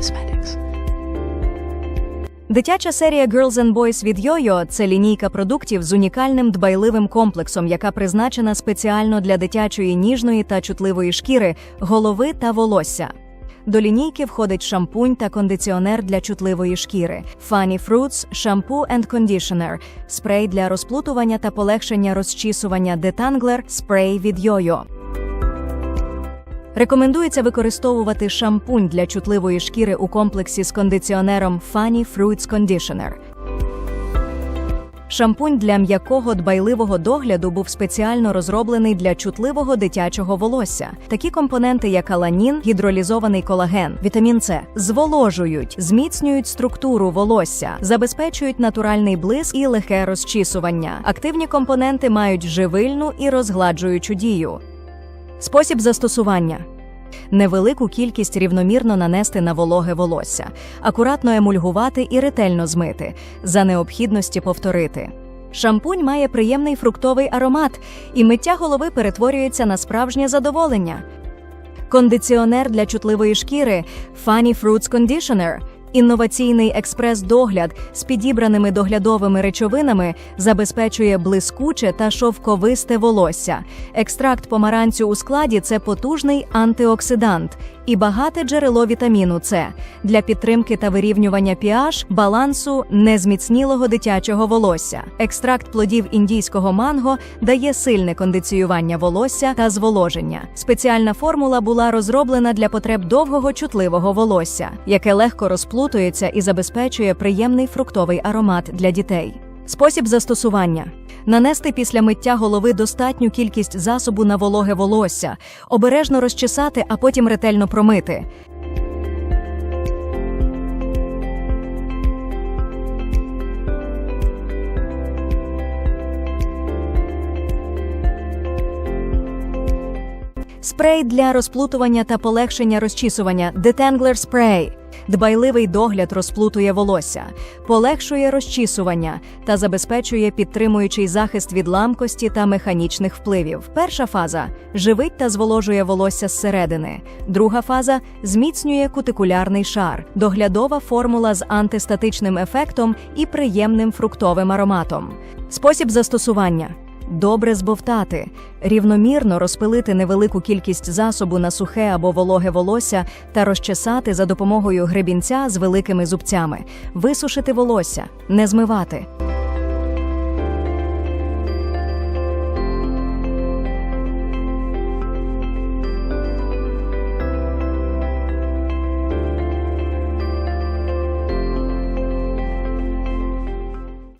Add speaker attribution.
Speaker 1: Cosmetics.
Speaker 2: Дитяча серія Girls and Boys від Йо-Йо – це лінійка продуктів з унікальним дбайливим комплексом, яка призначена спеціально для дитячої ніжної та чутливої шкіри, голови та волосся. До лінійки входить шампунь та кондиціонер для чутливої шкіри, Funny Fruits, шампу and conditioner, спрей для розплутування та полегшення розчісування Detangler, спрей від Йо-Йо. Рекомендується використовувати шампунь для чутливої шкіри у комплексі з кондиціонером Funny Fruits Conditioner. Шампунь для м'якого дбайливого догляду був спеціально розроблений для чутливого дитячого волосся. Такі компоненти, як аланін, гідролізований колаген, вітамін С, зволожують, зміцнюють структуру волосся, забезпечують натуральний блиск і легке розчісування. Активні компоненти мають живильну і розгладжуючу дію. Спосіб застосування. Невелику кількість рівномірно нанести на вологе волосся, акуратно емульгувати і ретельно змити, за необхідності повторити. Шампунь має приємний фруктовий аромат, і миття голови перетворюється на справжнє задоволення. Кондиціонер для чутливої шкіри Funny Fruits Conditioner – Інноваційний експрес-догляд з підібраними доглядовими речовинами забезпечує блискуче та шовковисте волосся. Екстракт помаранцю у складі це потужний антиоксидант і багате джерело вітаміну С для підтримки та вирівнювання pH, балансу незміцнілого дитячого волосся. Екстракт плодів індійського манго дає сильне кондиціювання волосся та зволоження. Спеціальна формула була розроблена для потреб довгого чутливого волосся, яке легко розплутується і забезпечує приємний фруктовий аромат для дітей. Спосіб застосування. Нанести після миття голови достатню кількість засобу на вологе волосся, обережно розчесати, а потім ретельно промити. Спрей для розплутування та полегшення розчісування Detangler Spray. Дбайливий догляд розплутує волосся, полегшує розчісування та забезпечує підтримуючий захист від ламкості та механічних впливів. Перша фаза живить та зволожує волосся зсередини. Друга фаза зміцнює кутикулярний шар, доглядова формула з антистатичним ефектом і приємним фруктовим ароматом. Спосіб застосування. Добре збовтати, рівномірно розпилити невелику кількість засобу на сухе або вологе волосся та розчесати за допомогою гребінця з великими зубцями, висушити волосся, не змивати.